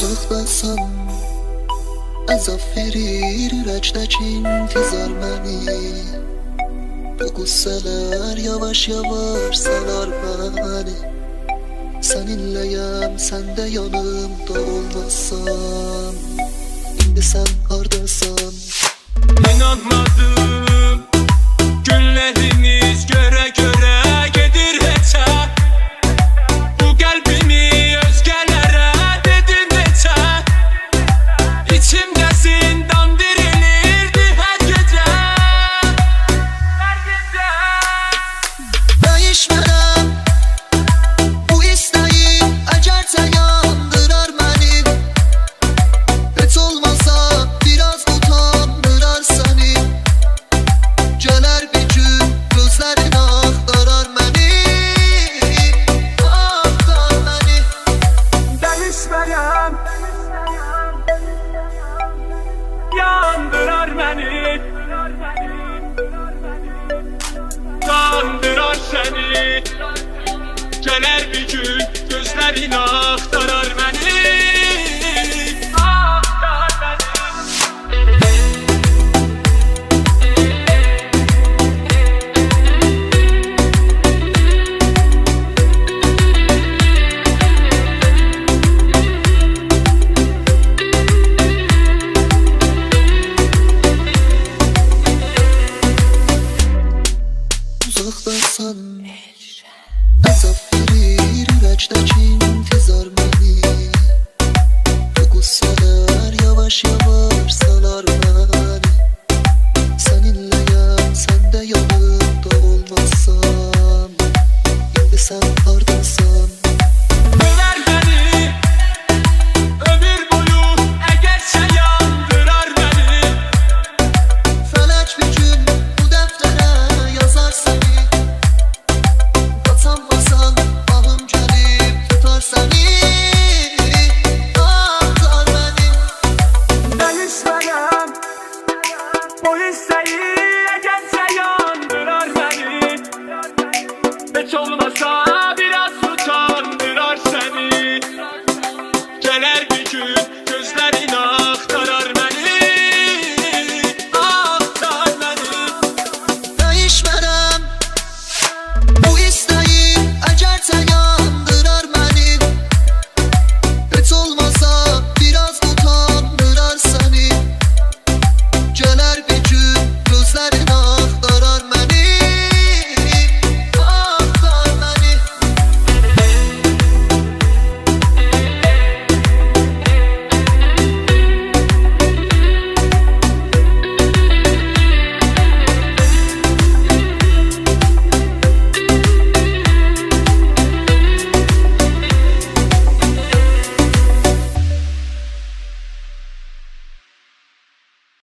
زخبسم از آفری رجدچین فیزار منی بگو seler yavaş yavaş sanar beni. Seninleyim sende yanımda olmazsam Şimdi sen Gələr bir gün gözlərin axdı بسن از آفری رچ نچین تزار من